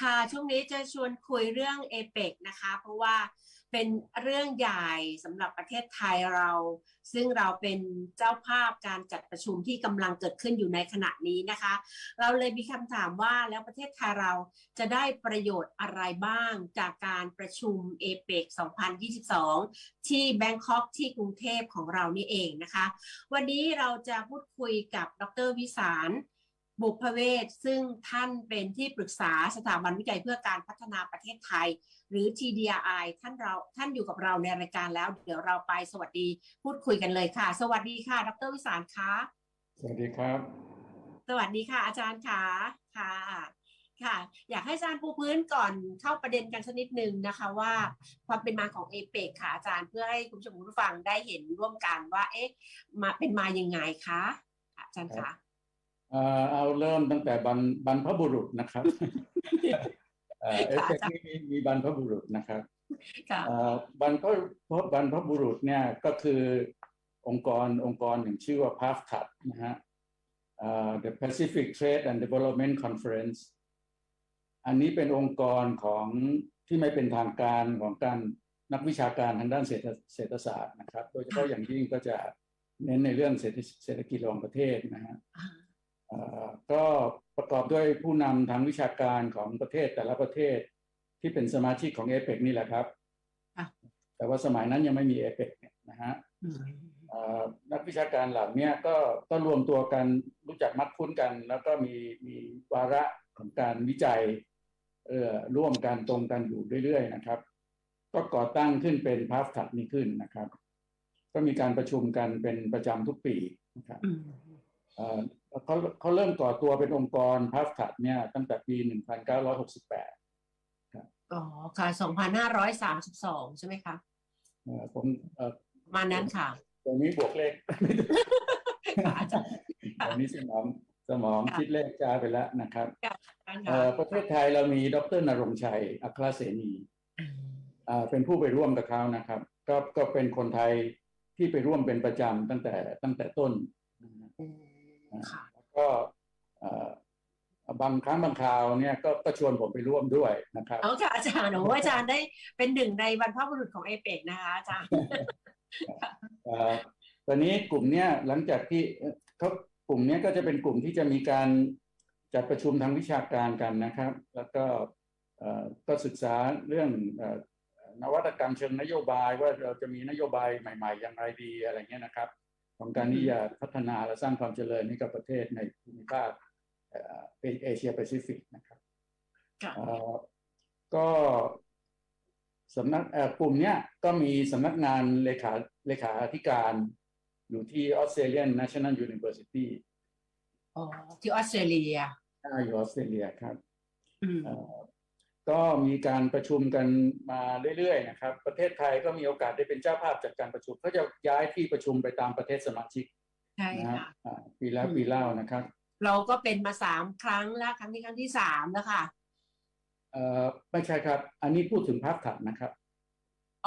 ค่ะ ช่วงนี้จะชวนคุยเรื่องเอเปกนะคะ เพราะว่าเป็นเรื่องใหญ่สำหรับประเทศไทยเรา ซึ่งเราเป็นเจ้าภาพการจัดประชุมที่กำลังเกิดขึ้นอยู่ในขณะนี้นะคะ เราเลยมีคำถามว่าแล้วประเทศไทยเราจะได้ประโยชน์อะไรบ้างจากการประชุมเอเปก2022 ที่แบงคอกที่กรุงเทพของเรานี่เองนะคะ วันนี้เราจะพูดคุยกับดรวิสาร บุพเวศซึ่งท่านเป็นที่ปรึกษาสถาบันวิจัยเพื่อการพัฒนาประเทศไทย หรือ TDRI ท่านเราท่านอยู่กับเราในรายการแล้ว เดี๋ยวเราไปสวัสดีพูดคุยกันเลยค่ะ สวัสดีค่ะ ดรวิสารคะสวัสดีครับ สวัสดีค่ะ อาจารย์ค่ะค่ะค่ะ อยากให้อาจารย์ปูพื้นก่อนเข้าประเด็นกันสักนิดนึงนะคะ ว่าความเป็นมาของเอเปกค่ะอาจารย์เพื่อให้คุณผู้ชมคุณผู้ฟังได้เห็นร่วมกันว่า เอ๊ะมาเป็นมายังไงคะอาจารย์คะ เอ่อเอาเริ่มตั้งแต่บรรบรรพบุรุษนะครับเอ่อเอฟเฟกต์นี้มีมีบรรพบุรุษนะครับค่ะเอ่อบรรพบรรพบุรุษเนี่ยก็คือองค์กรองค์กรหนึ่งชื่อว่า PAFTAT นะฮะเอ่อ The Pacific Trade and Development Conference อันนี้เป็นองค์กรของที่ไม่เป็นทางการของการนักวิชาการทางด้านเศรษฐเศรษฐศาสตร์นะครับ โดยเฉพาะอย่างยิ่งก็จะเน้นในเรื่องเศรษฐเศรษฐกิจระหว่างประเทศนะฮะเอ่อ ก็ประกอบด้วยผู้นำทางวิชาการของประเทศแต่ละประเทศที่เป็นสมาชิกของเอเปกนี่แหละครับอะแต่ว่าสมัยนั้นยังไม่มีเอเปกเนี่ยนะฮะอืมเอ่อนักวิชาการเหล่านี้ก็ก็รวมตัวกันรู้จักมัดคุ้นกัน แล้วก็มีมีวาระของการวิจัยเอ่อร่วมกันตรงกันอยู่เรื่อยๆนะครับ ก็ก่อตั้งขึ้นเป็นพาฟถัดนี้ขึ้นนะครับ ก็มีการประชุมกันเป็นประจำทุกปีนะครับอืม เอ่อเขาเขาเริ่มก่อตัวเป็นองค์กรพัฟถัดเนี่ยตั้งแต่ปี 1968อ๋อค่ะสองพันห้าร้อยสามสิบสองใช่ไหมคะเอ่อผมเอ่อประมาณนั้นค่ะตรงนี้บวกเลขค่ะอาจารย์ตอนนี้สมองสมองค่ะคิดเลขจ้าไปแล้วนะครับอาจารย์เอ่อค่ะประเทศไทยเรามีดรนรงค์ชัย อัครเสนีอ่าเป็นผู้ไปร่วมกับเขานะครับ ก็ก็เป็นคนไทยที่ไปร่วมเป็นประจำตั้งแต่ตั้งแต่ต้นนะฮะอืมค่ะ แล้วก็เอ่อบางครั้งบางคราวเนี่ยก็ก็ชวนผมไปร่วมด้วยนะครับเอาค่ะอาจารย์โอ้อาจารย์ได้เป็นหนึ่งในบรรพบุรุษของเอเปกนะคะอาจารย์เอ่อตอนนี้กลุ่มเนี้ยหลังจากที่เอ่อเขากลุ่มเนี้ยก็จะเป็นกลุ่มที่จะมีการจัดประชุมทางวิชาการกันนะครับ แล้วก็เอ่อก็ศึกษาเรื่องเอ่อนวัตกรรมเชิงนโยบายว่าเราจะมีนโยบายใหม่ ๆ อย่างไรดีอะไรเงี้ยนะครับ ของการที่จะพัฒนาและสร้างความเจริญให้กับประเทศในภูมิภาคเอ่อเป็นเอเชียแปซิฟิกนะครับค่ะเอ่อก็สำนักเอ่อกลุ่มเนี้ยก็มีสำนักงานเลขาเลขาธิการอยู่ที่ Australian National University อ๋อที่ออสเตรเลียอ่าอยู่ออสเตรเลียครับอืมเอ่อ ก็มีการประชุมกันมาเรื่อยๆนะครับ ประเทศไทยก็มีโอกาสได้เป็นเจ้าภาพจัดการประชุมเขาจะย้ายที่ประชุมไปตามประเทศสมาชิกใช่นะฮะค่ะอ่าปีแล้วปีเล่านะครับ เราก็เป็นมาสามครั้งแล้วครั้งนี้ครั้งที่สามแล้วค่ะเอ่อไม่ใช่ครับ อันนี้พูดถึงภาพถัดนะครับ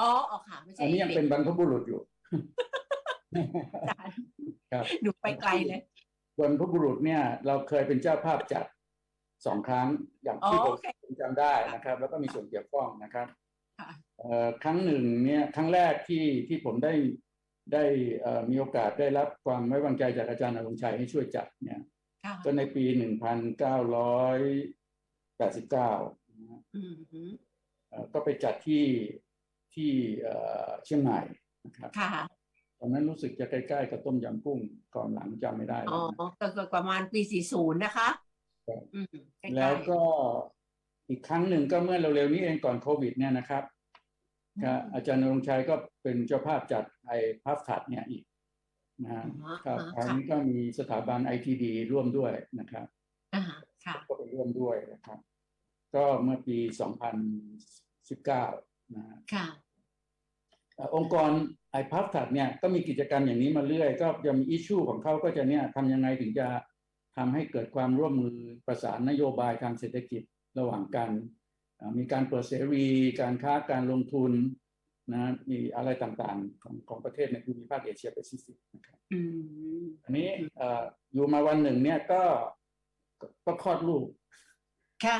อ๋ออ๋อค่ะไม่ใช่อันนี้ยังเป็นบรรพบุรุษอยู่อาจารย์ครับหนูไปไกลเลยบรรพบุรุษเนี่ย เราเคยเป็นเจ้าภาพจัด สองครั้งอย่างที่อ๋อผมโอเคผมจำได้นะครับ แล้วก็มีส่วนเกี่ยวข้องนะครับค่ะเอ่อครั้งหนึ่งเนี่ยครั้งแรกที่ที่ผมได้ได้เอ่อมีโอกาสได้รับความไว้วางใจจากอาจารย์อรุณชัยให้ช่วยจัดเนี่ยค่ะก็ในปีหนึ่งพันเก้าร้อยแปดสิบเก้าอืมฮึก็ไปจัดที่ที่เอ่อเชียงใหม่นะครับค่ะตอนนั้นรู้สึกจะใกล้ๆกับต้มยำกุ้งก่อนหลังจำไม่ได้อ๋แล้อวนะก็ประมาณปีสี่ศูนย์นะคะ ครับอืมใกล้ๆแล้วก็อีกครั้งหนึ่งก็เมื่อเร็วๆนี้เองก่อนโควิด เนี่ยนะครับก็อาจารย์นรงค์ชัยก็เป็นเจ้าภาพจัดไอ้ภาพถัดเนี่ยอีกนะฮะอ๋อครับคค่ะราวนี้ก็มีสถาบัน ITD ร่วมด้วยนะครับอ่าค่ะก็ไปร่วมด้วยนะครับ ก็เมื่อปี2019นะฮะค่ะเอ่อองค์กรไอพับถัดเนี่ยก็มีกิจกรรมอย่างนี้มาเรื่อย ก็จะมีอิชชูของเขาก็จะเนี่ยทำยังไงถึงจะ ทำให้เกิดความร่วมมือประสานนโยบายทางเศรษฐกิจระหว่างกันอ่ามีการเปิดเสรี การค้าการลงทุนนะมีอะไรต่างๆของของประเทศในภูมิภาคเอเชียแปซิฟิกนะครับอืมอันนี้เอ่ออยู่มาวันหนึ่งเนี่ยก็ก็ก็คลอดลูกค่ะ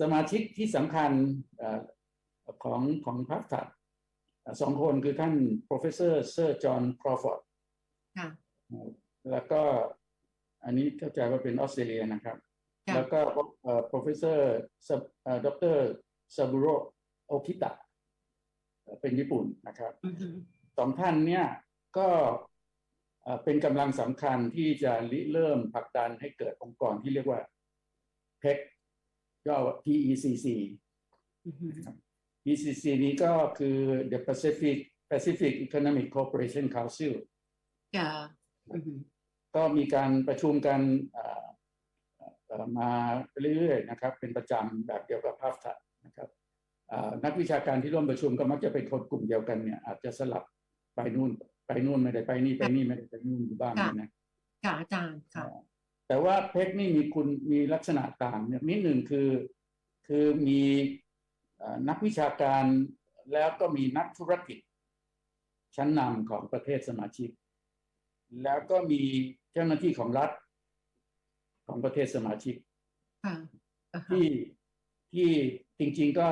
สมาชิกที่สำคัญเอ่อของของพรรคถัดเอ่อสองคนคือท่าน professor Sir John Crawford ค่ะแล้วก็ อันนี้เข้าใจว่าเป็นออสเตรเลียนะครับค่ะแล้วก็เอ่อ professor ดรซาบุโรโอคิตะเป็นญี่ปุ่นนะครับอือฮึสองท่านเนี่ยก็เอ่อเป็นกำลังสำคัญที่จะริเริ่มผลักดันให้เกิดองค์กรที่เรียกว่า PEC ย่อว่า PECC อือฮึ PECC นี้ก็คือ The Pacific Pacific Economic Cooperation Council ค่ะอือฮึ ก็มีการประชุมกันเอ่อเอ่อมาเรื่อยๆนะครับ เป็นประจำแบบเดียวกับภาพถ่ายนะครับเอ่อนักวิชาการที่ร่วมประชุมก็มักจะเป็นคนกลุ่มเดียวกันเนี่ยอาจจะสลับไปนู่นไปนู่นไม่ได้ไปนี่ไปนี่ไม่ได้ไปนู่นอยู่บ้างเนี่ยนะค่ะอาจารย์ค่ะแต่ว่าเพกนี่มีคุณมีลักษณะต่างเนี่ยนิดหนึ่งคือคือมีเอ่อนักวิชาการแล้วก็มีนักธุรกิจ ชั้นนำของประเทศสมาชิก แล้วก็มี เจ้าหน้าที่ของรัฐ ของประเทศสมาชิกค่ะอ่าฮะที่ที่จริง ๆ ก็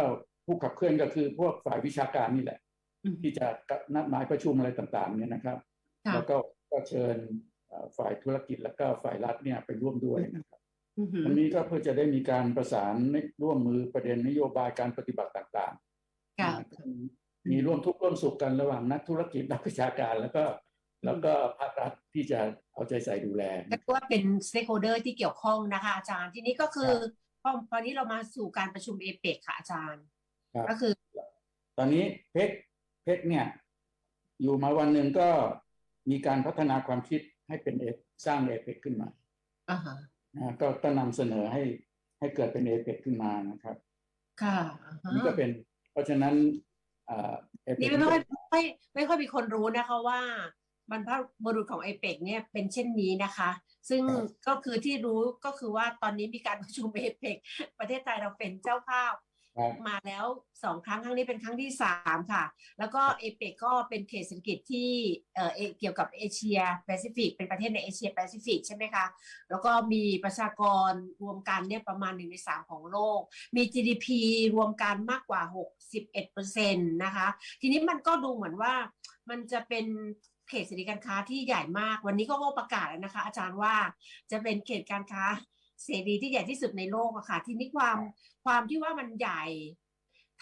ผู้ขับเคลื่อนก็คือพวกฝ่ายวิชาการนี่แหละอืมที่จะนัดหมายประชุมอะไรต่าง ๆ เนี่ยนะครับค่ะแล้วก็ก็เชิญเอ่อฝ่ายธุรกิจแล้วก็ฝ่ายรัฐเนี่ยไปร่วมด้วยนะครับอือฮึอันนี้ก็เพื่อจะได้มีการประสานร่วมมือประเด็นนโยบายการปฏิบัติต่างๆค่ะนะมีร่วมทุกข์ร่วมสุขกันระหว่างนักธุรกิจนักวิชาการ แล้วก็ แล้วก็ภาครัฐที่จะเอาใจใส่ดูแลเรียกว่าเป็น stakeholder ที่เกี่ยวข้องนะคะ อาจารย์ทีนี้ก็คือพอพอนี้เรามาสู่การประชุมเอเปกค่ะอาจารย์ครับก็คือ ตอนนี้เพกเพกเนี่ย อยู่มาวันหนึ่งก็มีการพัฒนาความคิดให้เป็นเอสร้างเอเปกขึ้นมาอ่าฮะนะก็ก็นำเสนอให้ให้เกิดเป็นเอเปกขึ้นมานะครับ ค่ะอ่าฮะนี่ก็เป็น เพราะฉะนั้นเอเปนี่กไม่ค่อยไม่ไม่ค่อยมีคนรู้นะคะว่า บรรพบุรุษของเอเปกเนี่ยเป็นเช่นนี้นะคะ ซึ่งก็คือที่รู้ก็คือว่าตอนนี้มีการประชุมเอเปกประเทศไทยเราเป็นเจ้าภาพครับมาแล้วสองครั้งครั้งนี้เป็นครั้งที่สามค่ะ แล้วก็เอเปกก็เป็นเขตเศรษฐกิจที่เอ่อเอเกี่ยวกับเอเชียแปซิฟิกเป็นประเทศในเอเชียแปซิฟิกใช่ไหมคะ แล้วก็มีประชากรรวมกันเนี่ยประมาณหนึ่งในสามของโลก มี GDP รวมกันมากกว่า 61เปอร์เซ็นต์นะคะ ทีนี้มันก็ดูเหมือนว่ามันจะเป็นเขตเสรีการค้าที่ใหญ่มาก วันนี้ก็ประกาศแล้วนะคะ อาจารย์ว่าจะเป็นเขตการค้าเสรีที่ใหญ่ที่สุดในโลกอะค่ะ ทีนี้ความความที่ว่ามันใหญ่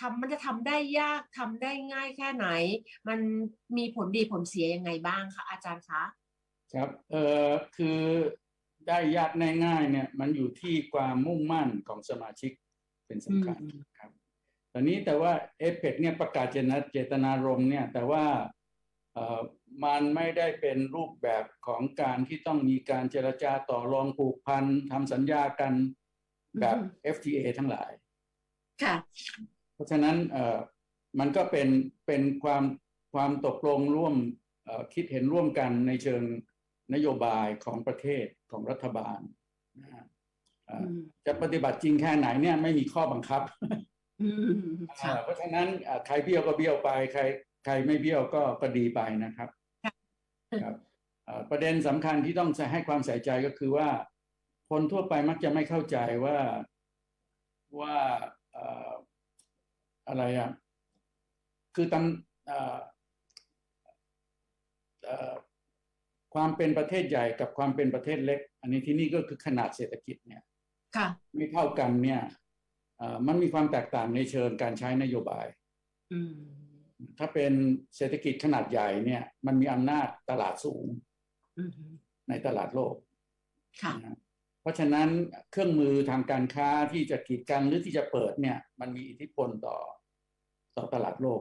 ทำมันจะทำได้ยากทำได้ง่ายแค่ไหน มันมีผลดีผลเสียยังไงบ้างคะอาจารย์คะครับเอ่อคือได้ยากได้ง่ายเนี่ย มันอยู่ที่ความมุ่งมั่นของสมาชิกเป็นสำคัญอืมครับตอนนี้แต่ว่าเอเปกเนี่ยประกาศเจตนาเจตนารมณ์เนี่ย แต่ว่าเอ่อ มันไม่ได้เป็นรูปแบบของการที่ต้องมีการเจรจาต่อรองผูกพันทำสัญญากันแบบ FTA ทั้งหลาย ค่ะ เพราะฉะนั้นเอ่อมันก็เป็นเป็นความความตกลงร่วมเอ่อคิดเห็นร่วมกันในเชิงนโยบายของประเทศของรัฐบาลนะฮะเอ่ออืมจะปฏิบัติจริงแค่ไหนเนี่ยไม่มีข้อบังคับอืมค่ะเอ่อเพราะฉะนั้นเอ่อใครเบี้ยวก็เบี้ยวไป ใคร ใครไม่เบี้ยวก็ก็ดีไปนะครับ ค่ะครับเอ่อประเด็นสำคัญที่ต้องให้ความใส่ใจก็คือว่า คนทั่วไปมักจะไม่เข้าใจว่าว่าเอ่ออะไรอะคือตำเอ่อเอ่อความเป็นประเทศใหญ่กับความเป็นประเทศเล็ก อันนี้ที่นี่ก็คือขนาดเศรษฐกิจเนี่ยค่ะไม่เท่ากันเนี่ยเอ่อมันมีความแตกต่างในเชิงการใช้นโยบายอืม ถ้าเป็นเศรษฐกิจขนาดใหญ่เนี่ย มันมีอำนาจตลาดสูงอืมในตลาดโลกค่ะนะฮะเพราะฉะนั้นเครื่องมือทางการค้าที่จะกีดกันหรือที่จะเปิดเนี่ย มันมีอิทธิพลต่อต่อตลาดโลก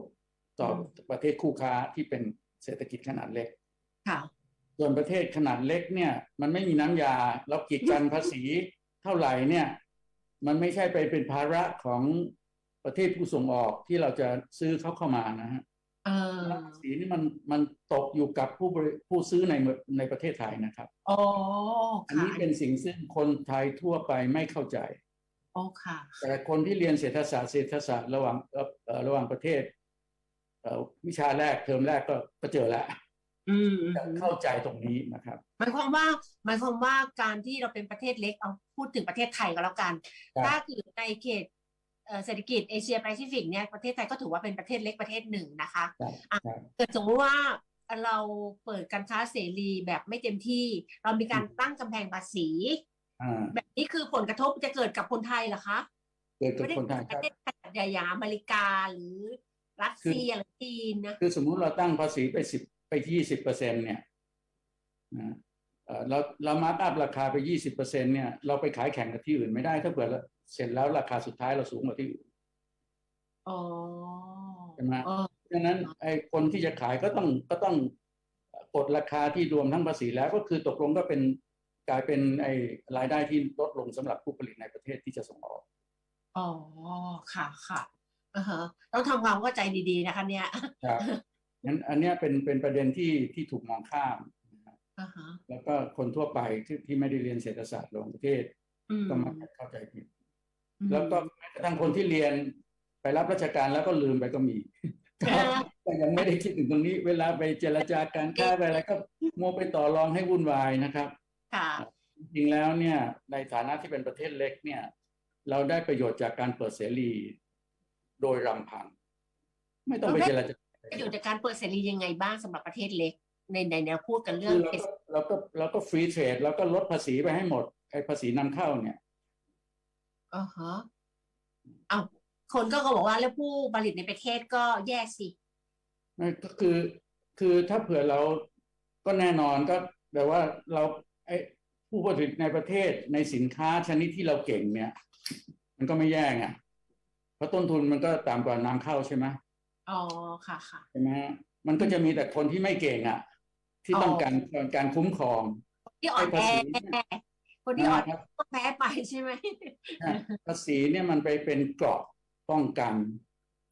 ต่อประเทศคู่ค้าที่เป็นเศรษฐกิจขนาดเล็กค่ะส่วนประเทศขนาดเล็กเนี่ย มันไม่มีน้ำยาแล้วกีดกันภาษีเท่าไหร่เนี่ย มันไม่ใช่ไปเป็นภาระของ ประเทศผู้ส่งออกที่เราจะซื้อเขาเข้ามานะฮะเออภาษีนี่มันมันตกอยู่กับผู้บริผู้ซื้อในเมืองในประเทศไทยนะครับอ๋ออันค่ะนี้เป็นสิ่งซึ่งคนไทยทั่วไปไม่เข้าใจอ๋อค่ะ แต่คนที่เรียนเศรษฐศาสตร์เศรษฐศาสตร์ระหว่างเอ่อเอ่อระหว่างประเทศเอ่อวิชาแรกเทอมแรกก็ก็เจอแล้วอืมอืมจะเข้าใจตรงนี้นะครับหมายความว่าหมายความว่าการที่เราเป็นประเทศเล็กเอาพูดถึงประเทศไทยก็แล้วกันครับถ้าอยู่ในเขต เอ่อเศรษฐกิจเอเชียแปซิฟิกเนี่ยประเทศไทยก็ถือว่าเป็นประเทศเล็กประเทศหนึ่งนะคะครับอะครับเกิดสมมติว่าเราเปิดการค้าเสรีแบบไม่เต็มที่ เรามีการตั้งกำแพงภาษีอ่าแบบนี้คือผลกระทบจะเกิดกับคนไทยเหรอคะเกิดกับไม่ได้คนไทยปครับระเทศขนาดใหญ่อย่างอเมริกาหรือรัสเซียหรือจีนนะคือสมมุติเราตั้งภาษีไปสิบไปที่ยี่สิบเปอร์เซ็นเนี่ยนะเอ่อเราเรามาร์กอัพราคาไปยี่สิบเปอร์เซ็นเนี่ยเราไปขายแข่งกับที่อื่นไม่ได้ถ้าเกิด เสร็จแล้วราคาสุดท้ายเราสูงกว่าที่อื่นอ๋อใช่ไหมอ๋อดังนั้นไอ้คนที่จะขายก็ต้องก็ต้องกดราคาที่รวมทั้งภาษีแล้วก็คือตกลงก็เป็นกลายเป็นไอ้รายได้ที่ลดลงสำหรับผู้ผลิตในประเทศที่จะส่งออก อ๋อ ค่ะค่ะอ่าฮะต้องทำความเข้าใจดีๆนะคะเนี่ยครับงั้นอันเนี้ยเป็นเป็นประเด็นที่ที่ถูกมองข้ามนะฮะอ่าฮะแล้วก็คนทั่วไปที่ที่ไม่ได้เรียนเศรษฐศาสตร์ลงประเทศอืมก็มักจะเข้าใจผิดอืม แล้วก็แม้กระทั่งคนที่เรียนไปรับราชการแล้วก็ลืมไปก็มีอ่าก็ยังไม่ได้คิดถึงตรงนี้ เวลาไปเจรจาการค้าไปอะไรก็มัวไปต่อรองให้วุ่นวายนะครับค่ะจริงๆแล้วเนี่ย ในฐานะที่เป็นประเทศเล็กเนี่ย เราได้ประโยชน์จากการเปิดเสรีโดยรำพังไม่ต้องไปเจรจาประโยชน์จากการเปิดเสรียังไงบ้างสำหรับประเทศเล็ก ในในแนวพูดกันเรื่คือองเราก็เราก็เราก็ฟรีเทรดแล้วก็ลดภาษีไปให้หมดไอ้ภาษีนำเข้าเนี่ย อ่าฮะเอาคนก็บอกว่าแล้วผู้ผลิตในประเทศก็แยกสิ นั่นก็คือ คือถ้าเผื่อเราก็แน่นอนก็แปลว่าเราไอ้ผู้ผลิตในประเทศในสินค้าชนิดที่เราเก่งเนี่ย มันก็ไม่แย่ไงเพราะต้นทุนมันก็ต่ำกว่านำเข้าใช่ไหมอ๋อค่ะค่ะ ใช่ไหมฮะมันก็จะมีแต่คนที่ไม่เก่งอะ ที่ต้องการการคุ้มครองที่อ่อนแอไอ้ภาษีเนี่ย คนที่อ่อนแอนะครับก็แพ้ไปใช่ไหมภาษีเนี่ยมันไปเป็นเกราะป้องกัน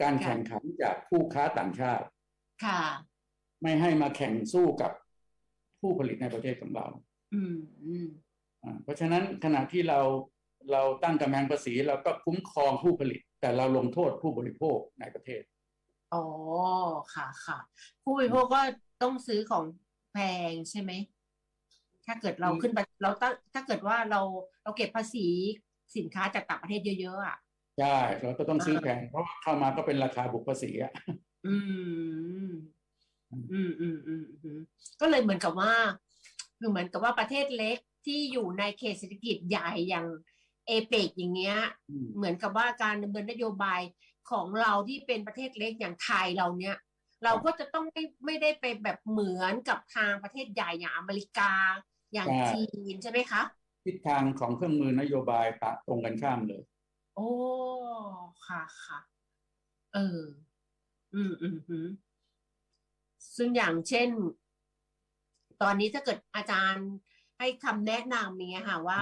การค่ะแข่งขันจากผู้ค้าต่างชาติ ค่ะ ไม่ให้มาแข่งสู้กับผู้ผลิตในประเทศของเรา อืมอืมอ่าเพราะฉะนั้นขณะที่เราเราตั้งกำแพงภาษีเราก็คุ้มครองผู้ผลิต แต่เราลงโทษผู้บริโภคในประเทศอ๋อค่ะค่ะ ผู้บริโภคก็ต้องซื้อของแพงใช่ไหม ถ้าเกิดเราอืมขึ้นไปเราตั้งถ้าเกิดว่าเราเราเก็บภาษีสินค้าจากต่างประเทศเยอะๆอะใช่เราก็ต้องซื้อแพงเพราะว่าเข้ามาก็เป็นราคาบุกภาษีอะอืมอืม อืมอืมอืมก็เลยเหมือนกับว่าคือเหมือนกับว่าประเทศเล็กที่อยู่ในเขตเศรษฐกิจใหญ่อย่างเอเปกอย่างเงี้ยอืมเหมือนกับว่าการดำเนินนโยบายของเราที่เป็นประเทศเล็กอย่างไทยเราเนี่ยเราก็จะต้องไม่ไม่ได้ไปแบบเหมือนกับทางประเทศใหญ่อย่างอเมริกา อย่างจีนใช่ไหมคะทิศทางของเครื่องมือนโยบายปะตรงกันข้ามเลย โอ้ค่ะค่ะเออ อืมอืมอืมซึ่งอย่างเช่น ตอนนี้ถ้าเกิดอาจารย์ให้คำแนะนำอย่างเงี้ยค่ะว่า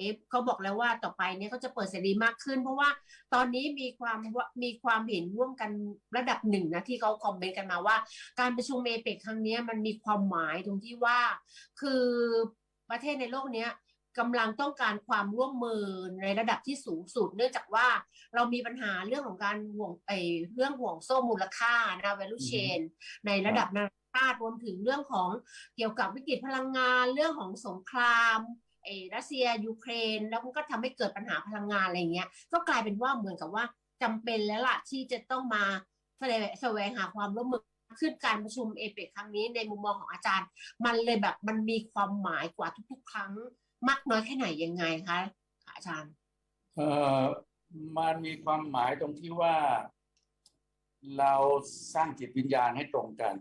เอฟเขาบอกแล้วว่าต่อไปเนี่ยเขาจะเปิดเสรีมากขึ้น เพราะว่าตอนนี้มีความมีความเห็นร่วมกันระดับหนึ่งนะที่เขาคอมเมนต์กันมาว่า การประชุมเอเปกครั้งนี้มันมีความหมายตรงที่ว่า คือประเทศในโลกเนี้ยกำลังต้องการความร่วมมือในระดับที่สูงสุด เนื่องจากว่าเรามีปัญหาเรื่องของการห่วงไอเรื่องห่วงโซ่มูลค่านะ value chain ในระดับนานาชาติรวมถึงเรื่องของเกี่ยวกับวิกฤตพลังงาน เรื่องของสงคราม เออรัสเซียยูเครน แล้วมันก็ทำให้เกิดปัญหาพลังงานอะไรเงี้ยก็กลายเป็นว่าเหมือนกับว่าจำเป็นแล้วล่ะที่จะต้องมาแสดงแสวงหาความร่วมมือขึ้นการประชุมเอเปกครั้งนี้ในมุมมองของอาจารย์ มันเลยแบบมันมีความหมายกว่าทุก ๆ ครั้งมากน้อยแค่ไหนยังไงคะอาจารย์เอ่อมันมีความหมายตรงที่ว่า เราสร้างจิตวิญญาณให้ตรงกัน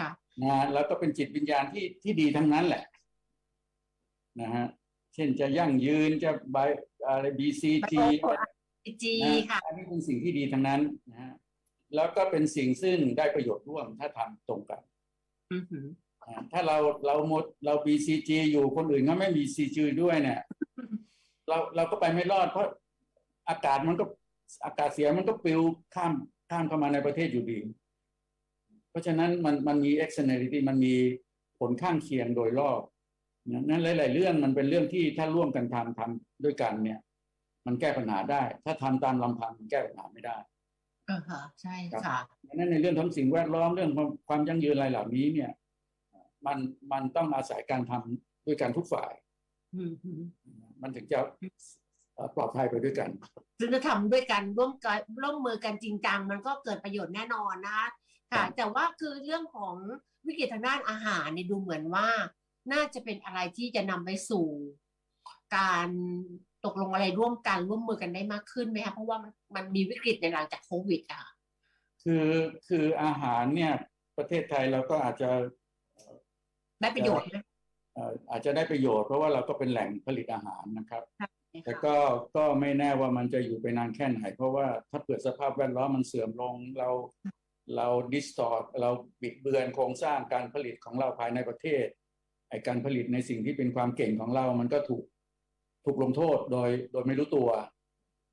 ค่ะนะแล้วก็เป็นจิตวิญญาณที่ที่ดีทั้งนั้นแหละ นะฮะเช่นจะยั่งยืนจะบายอะไร BCG จีนะค่ะอันนี้เป็นสิ่งที่ดีทั้งนั้นนะฮะแล้วก็เป็นสิ่งซึ่งได้ประโยชน์ร่วมถ้าทำตรงกันอือหืออ่าถ้าเราเราหมดเรา BCG อยู่คนอื่นก็ไม่มี CG ด้วยเนี่ย เราเราก็ไปไม่รอดเพราะอากาศมันก็อากาศเสียมันก็ปลิวข้ามข้ามเข้ามาในประเทศอยู่ดี เพราะฉะนั้นมันมันมี externality มันมีผลข้างเคียงโดยรอบ นะนั้นหลาย ๆ เรื่องมันเป็นเรื่องที่ถ้าร่วมกันทำทำด้วยกันเนี่ย มันแก้ปัญหาได้ ถ้าทำตามลำพังมันแก้ปัญหาไม่ได้อ่าฮะใช่ค่ะดังนั้นในเรื่องของสิ่งแวดล้อมเรื่องความความยั่งยืนอะไรเหล่านี้เนี่ย มันมันต้องอาศัยการทำด้วยกันทุกฝ่ายอือหือมันถึงจะเอ่อปลอดภัยไปด้วยกันซึ่งถ้าทำด้วยกันร่วมกันร่วมมือกันจริงจังมันก็เกิดประโยชน์แน่นอนนะคะค่ะ แต่ว่าคือเรื่องของวิกฤตทางด้านอาหารเนี่ยดูเหมือนว่า น่าจะเป็นอะไรที่จะนำไปสู่ การตกลงอะไรร่วมกันร่วมมือกันได้มากขึ้นไหมคะเพราะว่ามันมันมีวิกฤตในหลังจากโควิดอะค่ะคือคืออาหารเนี่ย ประเทศไทยเราก็อาจจะได้ประโยชน์ไหมเอ่ออาจจะได้ประโยชน์เพราะว่าเราก็เป็นแหล่งผลิตอาหารนะครับคะแต่ก็ก็ไม่แน่ว่ามันจะอยู่ไปนานแค่ไหน เพราะว่าถ้าเกิดสภาพแวดล้อมมันเสื่อมลงเราเราดิสตอร์เราบิดเบือนโครงสร้างการผลิตของเราภายในประเทศ ไอการผลิตในสิ่งที่เป็นความเก่งของเรา มันก็ถูกถูกลงโทษโดยโดยไม่รู้ตัว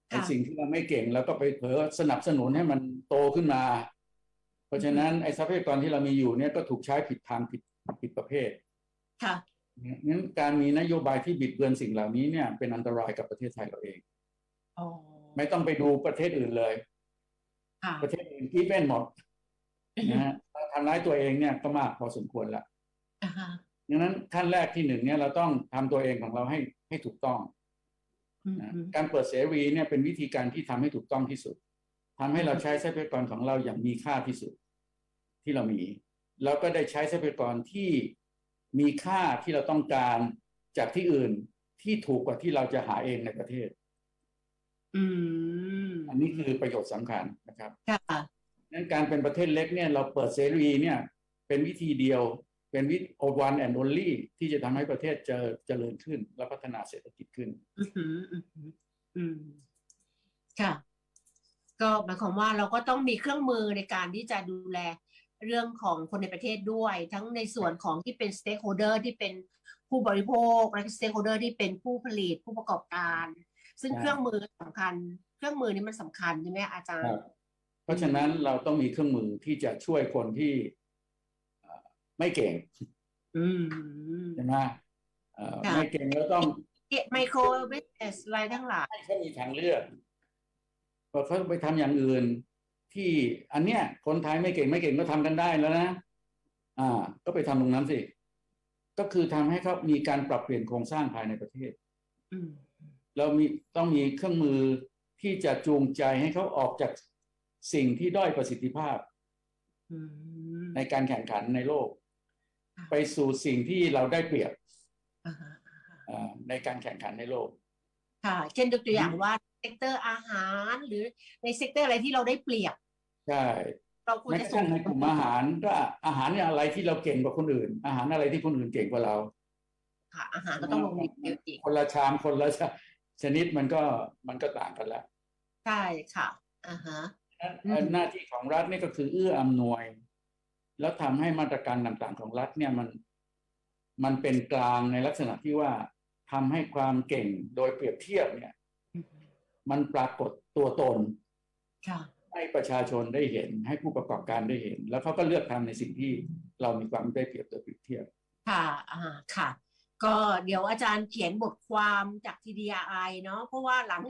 ไอสิ่งที่เราไม่เก่งแล้วก็ไปเผลอสนับสนุนให้มันโตขึ้นมา เพราะฉะนั้นไอทรัพยากรที่เรามีอยู่เนี่ยก็ถูกใช้ผิดทางผิดผิดประเภท ค่ะงั้นการมีนโยบายที่บิดเบือนสิ่งเหล่านี้เนี่ย เป็นอันตรายกับประเทศไทยเราเองอ๋อไม่ต้องไปดูประเทศอื่นเลยค่ะประเทศอื่นกีเป็นหมดนะฮะทำร้ายตัวเองเนี่ยก็มากพอสมควรละอ่าฮะ ดังนั้นขั้นแรกที่หนึ่งเนี่ยเราต้องทำตัวเองของเราให้ให้ถูกต้องอืมนะอืมการเปิดเสรีเนี่ยเป็นวิธีการที่ทำให้ถูกต้องที่สุดทำให้เราใช้ทรัพยากรของเราอย่างมีค่าที่สุด ที่เรามีแล้วก็ได้ใช้ทรัพยากรที่มีค่าที่เราต้องการจากที่อื่นที่ถูกกว่าที่เราจะหาเองในประเทศ อืม อันนี้คือประโยชน์สำคัญนะครับ ค่ะนั้นการเป็นประเทศเล็กเนี่ย เราเปิดเสรีเนี่ย เป็นวิธีเดียว เป็นวิธี one and only ที่จะทำให้ประเทศเจริญเจริญขึ้น และพัฒนาเศรษฐกิจขึ้น อืมอืมอืมอืมค่ะ ก็หมายความว่าเราก็ต้องมีเครื่องมือในการที่จะดูแลเรื่องของคนในประเทศด้วย ทั้งในส่วนของที่เป็น stakeholder ที่เป็นผู้บริโภคและ stakeholder ที่เป็นผู้ผลิตผู้ประกอบการ ซึ่งใช่เครื่องมือสำคัญ เครื่องมือนี้มันสำคัญใช่ไหมอาจารครัย์บเพราะฉะนั้นเราต้องมีเครื่องมือที่จะช่วยคนที่เอ่อ ไม่เก่งอืมใช่ไหมเอ่อค่ะไม่เก่งแล้วต้องไมโครเวสอะไรทั้งหลายให้เขามีทางเลือกพอเขาไปทำอย่างอื่น ที่อันเนี้ยคนไทยไม่เก่งไม่เก่งก็ทำกันได้แล้วนะอ่า ก็ไปทำตรงนั้นสิ ก็คือทำให้เขามีการปรับเปลี่ยนโครงสร้างภายในประเทศอืมเรามีต้องมีเครื่องมือที่จะจูงใจให้เขาออกจากสิ่งที่ด้อยประสิทธิภาพอืมในการแข่งขันในโลกค่ะ ไปสู่สิ่งที่เราได้เปรียบอ่าฮะเอ่อในการแข่งขันในโลก ค่ะ เช่นยกตัวอย่างว่าเซกเตอร์อาหารหรือในเซกเตอร์อะไรที่เราได้เปรียบ ใช่เราควรแม้จะกระส่ทั่งงในกลุ่มอาหารก็อาหารเนี่ยอะไรที่เราเก่งกว่าคนอื่น อาหารอะไรที่คนอื่นเก่งกว่าเรา ค่ะ อาหารก็ต้องลงทุนเยอะอีกคนละชามคนละชนิดมันก็มันก็ต่างกันแล้วใช่ค่ะอ่าฮะนั้นอืมหน้าที่ของรัฐนี่ก็คือเอื้ออำนวย แล้วทำให้มาตรการต่างๆของรัฐเนี่ยมันมันเป็นกลางในลักษณะที่ว่าทำให้ความเก่งโดยเปรียบเทียบเนี่ยอืมมันปรากฏตัวตนค่ะให้ประชาชนได้เห็น ให้ผู้ประกอบการได้เห็น แล้วเขาก็เลือกทำในสิ่งที่เรามีความได้เปรียบโดยเปรียบเทียบ ค่ะอ่าค่ะ ก็เดี๋ยวอาจารย์เขียนบทความจาก TDI เนาะเพราะว่าหลัง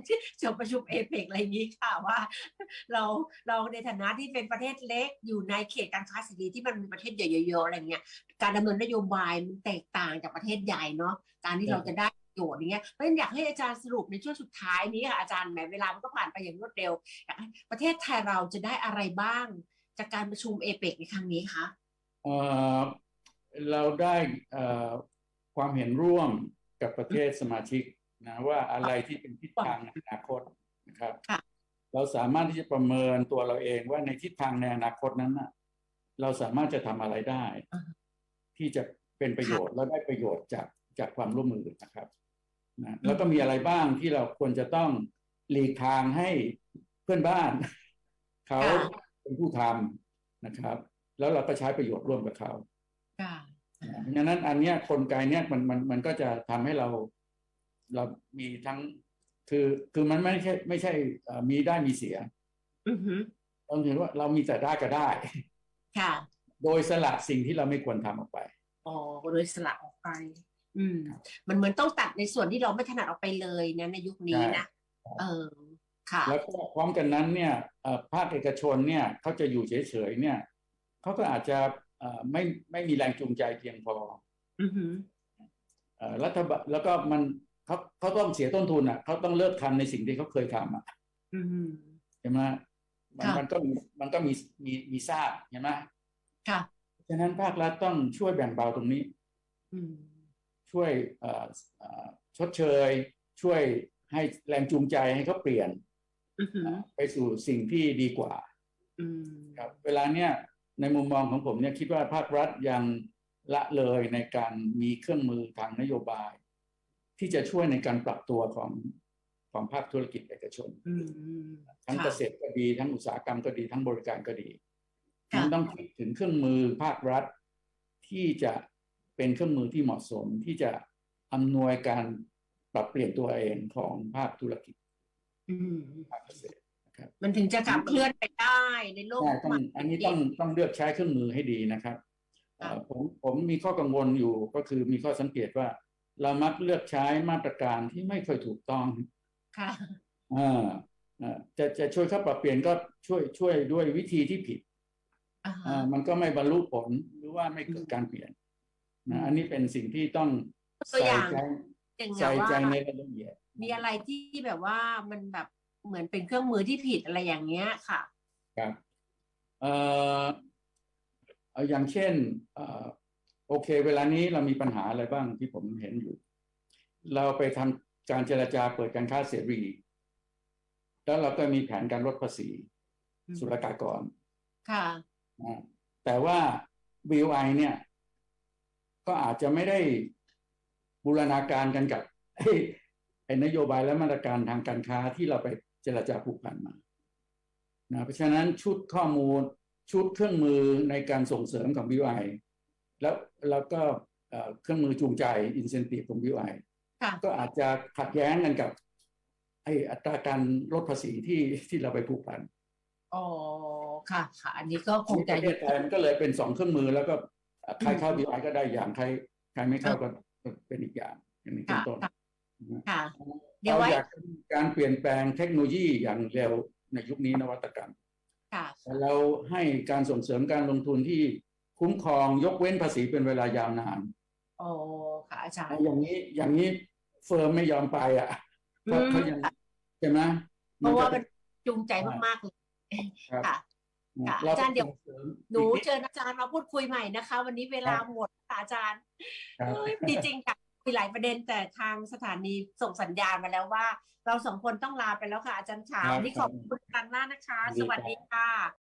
จบประชุมเอเปกอะไรนี้ค่ะว่าเราเราในฐานะที่เป็นประเทศเล็กอยู่ในเขตการค้าเสรีที่มันมีประเทศใหญ่ๆอะไรเงี้ยการดำเนินนโยบายมันแตกต่างจากประเทศใหญ่เนาะการที่เราจะได้ประโยชน์อย่างเงี้ยเพราะฉะนั้นอยากให้อาจารย์สรุปในช่วงสุดท้ายนี้ค่ะอาจารย์แหมเวลามันก็ผ่านไปอย่างรวดเร็วอยากให้ประเทศไทยเราจะได้อะไรบ้าง จากการประชุมเอเปกในครั้งนี้คะเออเราได้เอ่อ ความเห็นร่วมกับประเทศสมาชิกนะว่าอะไรที่เป็นทิศทางในอนาคตนะครับค่ะเราสามารถที่จะประเมินตัวเราเองว่าในทิศทางในอนาคตนั้นน่ะเราสามารถจะทำอะไรได้อ่าที่จะเป็นประโยชน์และได้ประโยชน์จากจากความร่วมมือนะครับนะแล้วก็มีอะไรบ้างที่เราควรจะต้องหลีกทางให้เพื่อนบ้าน เขาค่ะเป็นผู้ทำนะครับ แล้วเราก็ใช้ประโยชน์ร่วมกับเขา ค่ะเพราะฉะนั้นอันเนี้ยกลไกเนี้ยมันมันมันก็จะทำให้เราเรามีทั้ง คือคือมันไม่ใช่ ไม่ใช่เอ่อมีได้มีเสียอือหือต้องเห็นว่าเรามีแต่ได้ก็ได้ ค่ะ โดยสละสิ่งที่เราไม่ควรทำออกไปอ๋อโดยสละออกไป อืม มันเหมือนต้องตัดในส่วนที่เราไม่ถนัดออกไปเลยนะในยุคนี้นะเออค่ะ แล้วก็พร้อมกันนั้นเนี่ยเอ่อภาคเอกชนเนี่ยเขาจะอยู่เฉยๆเนี่ยเขาก็อาจจะเอ่อ ไม่ไม่มีแรงจูงใจเพียงพออือหือเอ่อรัฐบาลแล้วก็มันเขาเขาต้องเสียต้นทุนอะเขาต้องเลิกทำในสิ่งที่เขาเคยทำอะอืมใช่ไหมมันค่ะมันก็มีมันก็มีมีมีทราบใช่ไหมค่ะฉะนั้นภาครัฐต้องช่วยแบ่งเบาตรงนี้อืมช่วยเอ่อเอ่อชดเชย ช่วยให้แรงจูงใจให้เขาเปลี่ยนอือหือไปสู่สิ่งที่ดีกว่าอืมครับ เวลาเนี้ย ในมุมมองของผมเนี่ยคิดว่าภาครัฐยังละเลยในการมีเครื่องมือทางนโยบาย ที่จะช่วยในการปรับตัวของของภาคธุรกิจเอกชนอืมทั้งค่ะเกษตรก็ดีทั้งอุตสาหกรรมก็ดีทั้งบริการก็ดีค่ะมันต้องคิดถึงเครื่องมือภาครัฐ ที่จะเป็นเครื่องมือที่เหมาะสมที่จะอำนวยการปรับเปลี่ยนตัวเองของภาคธุรกิจอืมภาคเกษตร มันถึงจะขับเคลื่อนไปได้ในโลกใช่ต้องใหม่อันนี้ต้องต้องเลือกใช้เครื่องมือให้ดีนะครับเอ่อผมผมมีข้อกังวลอยู่ก็คือมีข้อสังเกตว่า เรามักเลือกใช้มาตรการที่ไม่ค่อยถูกต้องค่ะอ่าอ่าจะจะช่วยเขาปรับเปลี่ยนก็ช่วยช่วยด้วยวิธีที่ผิดอ่าฮะอ่ามันก็ไม่บรรลุผลหรือว่าไม่เกิดการเปลี่ยนนะอันนี้เป็นสิ่งที่ต้องตัวอใส่ย่างใจอย่างใส่ว่าใจในรายละเอียดมีอะไรที่แบบว่ามันแบบ เหมือนเป็นเครื่องมือที่ผิดอะไรอย่างเงี้ยค่ะครับเอ่อเอาอย่างเช่นเอ่อโอเค เวลานี้เรามีปัญหาอะไรบ้างที่ผมเห็นอยู่ เราไปทำการเจรจาเปิดการค้าเสรี แล้วเราก็มีแผนการลดภาษีอืมศุลกากร ค่ะนะแต่ว่า BOI เนี่ย ก็อาจจะไม่ได้บูรณาการกันกับไอ้ไอ้นโยบายและมาตรการทางการค้าที่เราไปเจรจาผูกพันมานะเพราะฉะนั้นชุดข้อมูลชุดเครื่องมือในการส่งเสริมของ BOI แล้วแล้วก็เอ่อเครื่องมือจูงใจ incentive ของ BOI ค่ะก็อาจจะขัดแย้งกันกับไอ้อัตราการลดภาษีที่ที่เราไปผูกพันอ๋อค่ะค่ะ อันนี้ก็คงปจะระเทศไทยมันก็เลยเป็นสองเครื่องมือแล้วก็เอ่อใครเข้า BI ก็ได้อย่างใครใครไม่เข้าก็เป็นอีกอย่างอย่างนี้เป็ค่ะนต้น ค่ะนะค่ะ เดี๋ยวเราไว้อยากการเปลี่ยนแปลงเทคโนโลยีอย่างเร็วในยุคนี้นวัตกรรมค่ะแต่เราให้การส่งเสริมการลงทุนที่คุ้มครองยกเว้นภาษีเป็นเวลายาวนานอ๋อค่ะอาจารย์อย่างนี้อย่างนี้เฟิร์มไม่ยอมไปอะเพราะอืมเขายังใช่ไหมเพราะว่าก็มันจูงใจมากๆเลยครับค่ะค่ะเราอาจารย์เดี๋ยวส่งสริมหนูอีกนิดเชิญอาจารย์มาพูดคุยใหม่นะคะ วันนี้เวลาหมดค่ะอาจารย์ครับเอ้ยจริงๆค่ะ มีหลายประเด็นแต่ทางสถานีส่งสัญญาณมาแล้วว่า เราสองคนต้องลาไปแล้วค่ะอาจารย์ขาครับวันนี้ขอบคุณอาจารย์มากนะคะยินดีสวัสดีค่ะ